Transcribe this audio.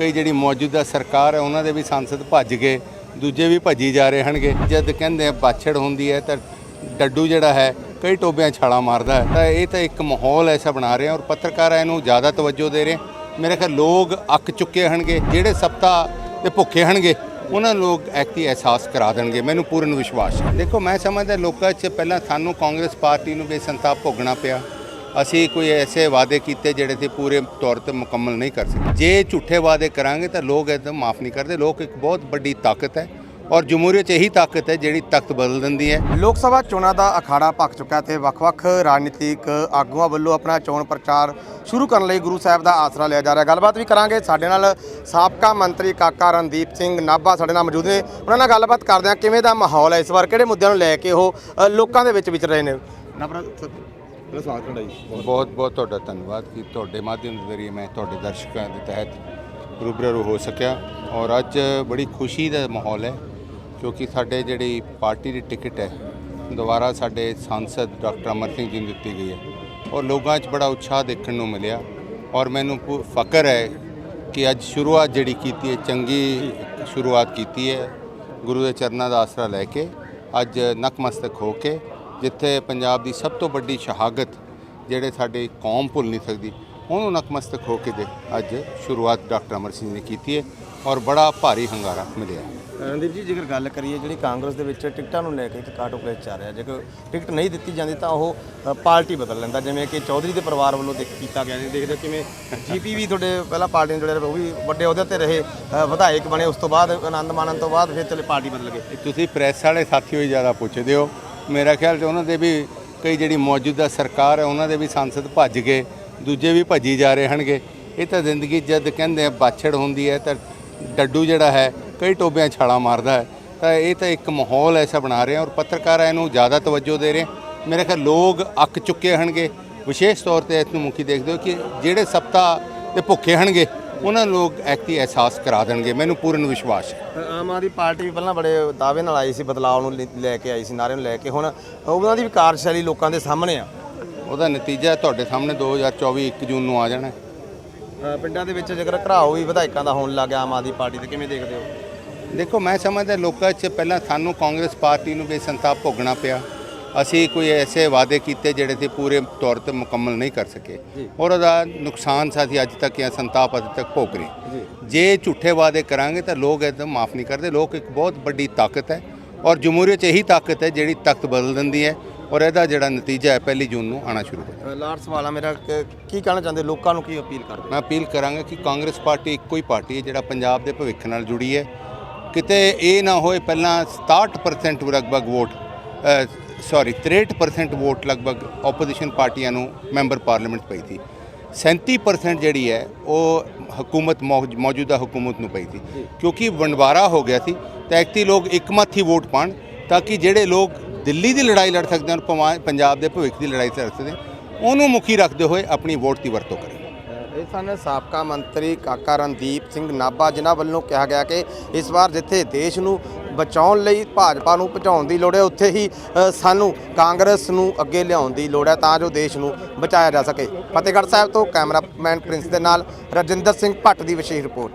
ਕਈ ਜਿਹੜੀ ਮੌਜੂਦਾ ਸਰਕਾਰ ਹੈ, ਉਹਨਾਂ ਦੇ ਵੀ ਸੰਸਦ ਭੱਜ ਗਏ, ਦੂਜੇ ਵੀ ਭੱਜੀ ਜਾ ਰਹੇ ਹਨਗੇ। ਜਦ ਕਹਿੰਦੇ ਆ ਬਾਛੜ ਹੁੰਦੀ ਹੈ, ਤਾਂ ਡੱਡੂ ਜਿਹੜਾ ਹੈ, ਕਈ ਟੋਬਿਆਂ 'ਚ ਛਾਲਾਂ ਮਾਰਦਾ ਹੈ। ਤਾਂ ਇਹ ਤਾਂ ਇੱਕ ਮਾਹੌਲ ਐਸਾ ਬਣਾ ਰਹੇ ਆ ਔਰ ਪੱਤਰਕਾਰ ਇਹਨੂੰ ਜ਼ਿਆਦਾ ਤਵੱਜੋ ਦੇ ਰਹੇ ਮੇਰੇ ਖਿਆਲ ਲੋਕ ਅੱਕ ਚੁੱਕੇ ਹਨਗੇ, ਜਿਹੜੇ ਸੱਤਾ ਦੇ ਭੁੱਖੇ ਹਨਗੇ, ਉਹਨਾਂ ਲੋਕ ਐਕਤੀ ਅਹਿਸਾਸ ਕਰਾ ਦੇਣਗੇ। ਮੈਨੂੰ ਪੂਰਨ ਵਿਸ਼ਵਾਸ ਹੈ। ਦੇਖੋ, ਮੈਂ ਸਮਝਦਾ ਲੋਕਾਂ 'ਚ ਪਹਿਲਾਂ ਸਾਨੂੰ ਕਾਂਗਰਸ ਪਾਰਟੀ ਨੂੰ ਬੇਸੰਤਾਪ ਭੋਗਣਾ ਪਿਆ। ਅਸੀਂ ਕੋਈ ਐਸੇ ਵਾਅਦੇ ਕੀਤੇ ਜਿਹੜੇ ਤੇ ਪੂਰੇ ਤੌਰ ਤੇ ਮੁਕੰਮਲ ਨਹੀਂ ਕਰ ਸਕੇ। ਜੇ ਝੂਠੇ ਵਾਅਦੇ ਕਰਾਂਗੇ ਤਾਂ ਲੋਕ ਇਹਦਾ ਮਾਫ ਨਹੀਂ ਕਰਦੇ। ਲੋਕ ਇੱਕ ਬਹੁਤ ਵੱਡੀ ਤਾਕਤ ਹੈ ਔਰ ਜਮਹੂਰੀਅਤ 'ਚ ਇਹੀ ਤਾਕਤ ਹੈ ਜਿਹੜੀ ਤਖਤ ਬਦਲ ਦਿੰਦੀ ਹੈ। ਲੋਕ ਸਭਾ ਚੋਣਾਂ ਦਾ ਅਖਾੜਾ ਪੱਕ ਚੁੱਕਾ ਤੇ ਵੱਖ-ਵੱਖ ਰਾਜਨੀਤਿਕ ਆਗੂਆਂ ਵੱਲੋਂ ਆਪਣਾ ਚੋਣ ਪ੍ਰਚਾਰ ਸ਼ੁਰੂ ਕਰਨ ਲਈ ਗੁਰੂ ਸਾਹਿਬ ਦਾ ਆਸਰਾ ਲਿਆ ਜਾ ਰਿਹਾ ਗੱਲਬਾਤ ਵੀ ਕਰਾਂਗੇ। ਸਾਡੇ ਨਾਲ ਸਾਬਕਾ ਮੰਤਰੀ ਕਾਕਾ ਰਣਦੀਪ ਸਿੰਘ ਨਾਭਾ ਸਾਡੇ ਨਾਲ ਮੌਜੂਦ ਨੇ। ਉਹਨਾਂ ਨਾਲ ਗੱਲਬਾਤ ਕਰਦੇ ਹਾਂ। ਕਿਵੇਂ ਦਾ ਮਾਹੌਲ ਹੈ ਇਸ ਵਾਰ? ਕਿਹੜੇ ਮੁੱਦਿਆਂ ਨੂੰ ਲੈ ਕੇ ਉਹ ਲੋਕਾਂ ਦੇ ਵਿੱਚ ਵਿਚਰ ਰਹੇ ਨੇ? ਨਾਭਾ ਸਵਾਗਤ ਤੁਹਾਡਾ ਜੀ। ਬਹੁਤ ਬਹੁਤ ਤੁਹਾਡਾ ਧੰਨਵਾਦ ਕਿ ਤੁਹਾਡੇ ਮਾਧਿਅਮ ਦੇ ਜ਼ਰੀਏ ਮੈਂ ਤੁਹਾਡੇ ਦਰਸ਼ਕਾਂ ਦੇ ਤਹਿਤ ਰੂਬਰੂ ਹੋ ਸਕਿਆ ਔਰ ਅੱਜ ਬੜੀ ਖੁਸ਼ੀ ਦਾ ਮਾਹੌਲ ਹੈ ਕਿਉਂਕਿ ਸਾਡੇ ਜਿਹੜੀ ਪਾਰਟੀ ਦੀ ਟਿਕਟ ਹੈ, ਦੁਬਾਰਾ ਸਾਡੇ ਸਾਂਸਦ ਡਾਕਟਰ ਅਮਰ ਸਿੰਘ ਜੀ ਨੂੰ ਦਿੱਤੀ ਗਈ ਹੈ ਔਰ ਲੋਕਾਂ 'ਚ ਬੜਾ ਉਤਸ਼ਾਹ ਦੇਖਣ ਨੂੰ ਮਿਲਿਆ ਔਰ ਮੈਨੂੰ ਪੂ- ਫਖਰ ਹੈ ਕਿ ਅੱਜ ਸ਼ੁਰੂਆਤ ਜਿਹੜੀ ਕੀਤੀ ਹੈ, ਚੰਗੀ ਸ਼ੁਰੂਆਤ ਕੀਤੀ ਹੈ, ਗੁਰੂ ਦੇ ਚਰਨਾਂ ਦਾ ਆਸਰਾ ਲੈ ਕੇ ਅੱਜ ਨਕਮਸਤਕ ਹੋ ਕੇ ਜਿੱਥੇ ਪੰਜਾਬ ਦੀ ਸਭ ਤੋਂ ਵੱਡੀ ਸ਼ਹਾਦਤ ਜਿਹੜੇ ਸਾਡੀ ਕੌਮ ਭੁੱਲ ਨਹੀਂ ਸਕਦੀ ਉਹਨੂੰ ਨਕਮਸਤਕ ਹੋ ਕੇ ਦੇ ਅੱਜ ਸ਼ੁਰੂਆਤ ਡਾਕਟਰ ਅਮਰ ਸਿੰਘ ਨੇ ਕੀਤੀ ਹੈ ਔਰ ਬੜਾ ਭਾਰੀ ਹੰਗਾਰਾ ਮਿਲਿਆ ਰਣਦੀਪ ਜੀ ਜੇਕਰ ਗੱਲ ਕਰੀਏ ਜਿਹੜੀ ਕਾਂਗਰਸ ਦੇ ਵਿੱਚ ਟਿਕਟਾਂ ਨੂੰ ਲੈ ਕੇ ਇੱਕ ਕਾਟੋ ਕਲੇਸ਼ ਚੱਲ ਰਿਹਾ ਜੇਕਰ ਟਿਕਟ ਨਹੀਂ ਦਿੱਤੀ ਜਾਂਦੀ ਤਾਂ ਉਹ ਪਾਰਟੀ ਬਦਲ ਲੈਂਦਾ ਜਿਵੇਂ ਕਿ ਚੌਧਰੀ ਦੇ ਪਰਿਵਾਰ ਵੱਲੋਂ ਦੇਖ ਕੀਤਾ ਗਿਆ ਜੀ ਦੇਖਦੇ ਹੋ ਕਿਵੇਂ ਜੀਪੀ ਵੀ ਤੁਹਾਡੇ ਪਹਿਲਾਂ ਪਾਰਟੀ ਨੂੰ ਰਹੇ ਉਹ ਵੀ ਵੱਡੇ ਅਹੁਦੇ ਤੇ ਰਹੇ ਵਿਧਾਇਕ ਬਣੇ ਉਸ ਤੋਂ ਬਾਅਦ ਆਨੰਦ ਮਾਣਨ ਤੋਂ ਬਾਅਦ ਫਿਰ ਚਲੇ ਪਾਰਟੀ ਬਦਲ ਗਏ। ਤੁਸੀਂ ਪ੍ਰੈਸ ਵਾਲੇ ਸਾਥੀਓ ਹੀ ਜ਼ਿਆਦਾ ਪੁੱਛਦੇ ਹੋ ਮੇਰਾ ਖਿਆਲ ਚ ਉਹਨਾਂ ਦੇ ਵੀ ਕਈ ਜਿਹੜੀ ਮੌਜੂਦਾ ਸਰਕਾਰ ਹੈ, ਉਹਨਾਂ ਦੇ ਵੀ ਸੰਸਦ ਭੱਜ ਗਏ, ਦੂਜੇ ਵੀ ਭੱਜੀ ਜਾ ਰਹੇ ਹਨਗੇ। ਇਹ ਤਾਂ ਜ਼ਿੰਦਗੀ ਜਦ ਕਹਿੰਦੇ ਆ ਬਾਛੜ ਹੁੰਦੀ ਹੈ ਤਾਂ ਡੱਡੂ ਜਿਹੜਾ ਹੈ, ਕਈ ਟੋਬਿਆਂ 'ਚ ਛਾਲਾਂ ਮਾਰਦਾ ਹੈ। ਤਾਂ ਇਹ ਤਾਂ ਇੱਕ ਮਾਹੌਲ ਐਸਾ ਬਣਾ ਰਹੇ ਆ ਔਰ ਪੱਤਰਕਾਰ ਇਹਨੂੰ ਜ਼ਿਆਦਾ ਤਵੱਜੋ ਦੇ ਰਹੇ ਮੇਰੇ ਖਿਆਲ ਲੋਕ ਅੱਕ ਚੁੱਕੇ ਹਨਗੇ। ਵਿਸ਼ੇਸ਼ ਤੌਰ ਤੇ ਇਸ ਨੂੰ ਮੁਖੀ ਦੇਖਦੇ ਹੋ ਕਿ ਜਿਹੜੇ ਸੱਤਾ ਦੇ ਭੁੱਖੇ ਹਨਗੇ ਉਹਨਾਂ ਨੂੰ ਲੋਕ ਐਕਟੀ ਅਹਿਸਾਸ ਕਰਾ ਦੇਣਗੇ ਮੈਨੂੰ ਪੂਰਨ ਵਿਸ਼ਵਾਸ ਹੈ। ਆਮ ਆਦਮੀ ਪਾਰਟੀ ਵੀ ਪਹਿਲਾਂ ਬੜੇ ਦਾਅਵੇ ਨਾਲ ਆਈ ਸੀ ਬਦਲਾਅ ਨੂੰ ਲੈ- ਲੈ ਕੇ ਆਈ ਸੀ ਨਾਰੇ ਨੂੰ ਲੈ ਕੇ। ਹੁਣ ਉਹਨਾਂ ਦੀ ਵੀ ਕਾਰਜਸ਼ੈਲੀ ਲੋਕਾਂ ਦੇ ਸਾਹਮਣੇ ਆ। ਉਹਦਾ ਨਤੀਜਾ ਤੁਹਾਡੇ ਸਾਹਮਣੇ 2024 1 ਜੂਨ ਨੂੰ ਆ ਜਾਣਾ ਹੈ। ਅ, ਪਿੰਡਾਂ ਦੇ ਵਿੱਚ ਜੇਕਰ ਘਰਾਓ ਵੀ ਵਿਧਾਇਕਾਂ ਦਾ ਹੋਣ ਲੱਗ ਗਿਆ ਆਮ ਆਦਮੀ ਪਾਰਟੀ ਤੇ ਕਿਵੇਂ ਦੇਖਦੇ ਹੋ? ਦੇਖੋ ਮੈਂ ਸਮਝਦਾ ਲੋਕਾਂ 'ਚ ਪਹਿਲਾਂ ਸਾਨੂੰ ਕਾਂਗਰਸ ਪਾਰਟੀ ਨੂੰ ਬੇਸੰਤਾਪ ਭੋਗਣਾ ਪਿਆ। ਅਸੀਂ ਕੋਈ ਐਸੇ ਵਾਅਦੇ ਕੀਤੇ ਜਿਹੜੇ ਤੇ ਪੂਰੇ ਤੌਰ ਤੇ ਮੁਕੰਮਲ ਨਹੀਂ ਕਰ ਸਕੇ। ਔਰ ਉਹਦਾ ਨੁਕਸਾਨ ਸਾਥੀ ਅੱਜ ਤੱਕ ਜਾਂ ਸੰਤਾਪ ਅੱਜ ਤੱਕ ਭੋਗ ਰਹੇ। ਜੇ। ਝੂਠੇ ਵਾਅਦੇ ਕਰਾਂਗੇ ਤਾਂ ਲੋਕ ਇਹਦਾ ਮਾਫ ਨਹੀਂ ਕਰਦੇ। ਲੋਕ ਇੱਕ ਬਹੁਤ ਵੱਡੀ ਤਾਕਤ ਹੈ ਔਰ ਜਮਹੂਰੀਅਤ ਇਹੀ ਤਾਕਤ ਹੈ ਜਿਹੜੀ ਤਖਤ ਬਦਲ ਦਿੰਦੀ ਹੈ ਔਰ ਇਹਦਾ ਜਿਹੜਾ ਨਤੀਜਾ ਹੈ ਪਹਿਲੀ ਜੂਨ ਨੂੰ ਆਣਾ ਸ਼ੁਰੂ ਹੋ ਜਾਏਗਾ ਲਾਰਡ ਸਵਾਲ ਆ ਮੇਰਾ ਕਿ- ਕੀ ਕਹਿਣਾ ਚਾਹੁੰਦੇ ਲੋਕਾਂ ਨੂੰ ਕੀ ਅਪੀਲ ਕਰਦੇ? ਮੈਂ ਅਪੀਲ ਕਰਾਂਗਾ ਕਿ ਕਾਂਗਰਸ ਪਾਰਟੀ ਇੱਕੋ ਹੀ ਪਾਰਟੀ ਹੈ ਜਿਹੜਾ ਪੰਜਾਬ ਦੇ ਭਵਿੱਖ ਨਾਲ ਜੁੜੀ ਹੈ। ਕਿਤੇ ਇਹ ਨਾ ਹੋਏ ਪਹਿਲਾਂ 67% ਲਗਭਗ ਵੋਟ ਸੌਰੀ 63% ਵੋਟ ਲਗਭਗ ਆਪੋਜੀਸ਼ਨ ਪਾਰਟੀਆਂ ਨੂੰ ਮੈਂਬਰ ਪਾਰਲੀਮੈਂਟ ਪਈ ਸੀ। 37% ਜਿਹੜੀ ਹੈ ਉਹ ਹਕੂਮਤ ਮੌਜ- ਮੌਜੂਦਾ ਹਕੂਮਤ ਨੂੰ ਪਈ ਸੀ। ਕਿਉਂਕਿ ਵੰਡਵਾਰਾ ਹੋ ਗਿਆ ਸੀ ਤਾਂ ਐਕਟੀ ਲੋਕ ਇੱਕਮਤ ਹੀ ਵੋਟ ਪਾਣ ਤਾਂ ਕਿ ਜਿਹੜੇ ਲੋਕ ਦਿੱਲੀ ਦੀ ਲੜਾਈ ਲੜ ਸਕਦੇ ਹਨ ਪੰਜਾਬ ਦੇ ਭਵਿੱਖ ਦੀ ਲੜਾਈ ਲੜ ਸਕਦੇ ਹਨ, ਉਹਨੂੰ ਮੁਖੀ ਰੱਖਦੇ ਹੋਏ ਆਪਣੀ ਵੋਟ ਦੀ ਵਰਤੋਂ ਕਰੇ। ਇਹ ਸਨ ਸਾਬਕਾ ਮੰਤਰੀ ਕਾਕਾ ਰਣਦੀਪ ਸਿੰਘ ਨਾਭਾ ਜਿਨ੍ਹਾਂ ਵੱਲੋਂ ਕਿਹਾ ਗਿਆ ਕਿ ਇਸ ਵਾਰ ਜਿੱਥੇ ਦੇਸ਼ ਨੂੰ ਬਚਾਉਣ ਲਈ ਭਾਜਪਾ ਨੂੰ ਪਹੁੰਚਾਉਣ ਦੀ ਲੋੜ ਹੈ। ਉੱਥੇ ਹੀ ਸਾਨੂੰ ਕਾਂਗਰਸ ਨੂੰ ਅੱਗੇ ਲਿਆਉਣ ਦੀ ਲੋੜ ਹੈ ਤਾਂ ਜੋ ਦੇਸ਼ ਨੂੰ ਬਚਾਇਆ ਜਾ ਸਕੇ। ਫਤਿਹਗੜ੍ਹ ਸਾਹਿਬ ਤੋਂ ਕੈਮਰਾਮੈਨ ਪ੍ਰਿੰਸ ਦੇ ਨਾਲ ਰਜਿੰਦਰ ਸਿੰਘ ਭੱਟ ਦੀ ਵਿਸ਼ੇਸ਼ ਰਿਪੋਰਟ।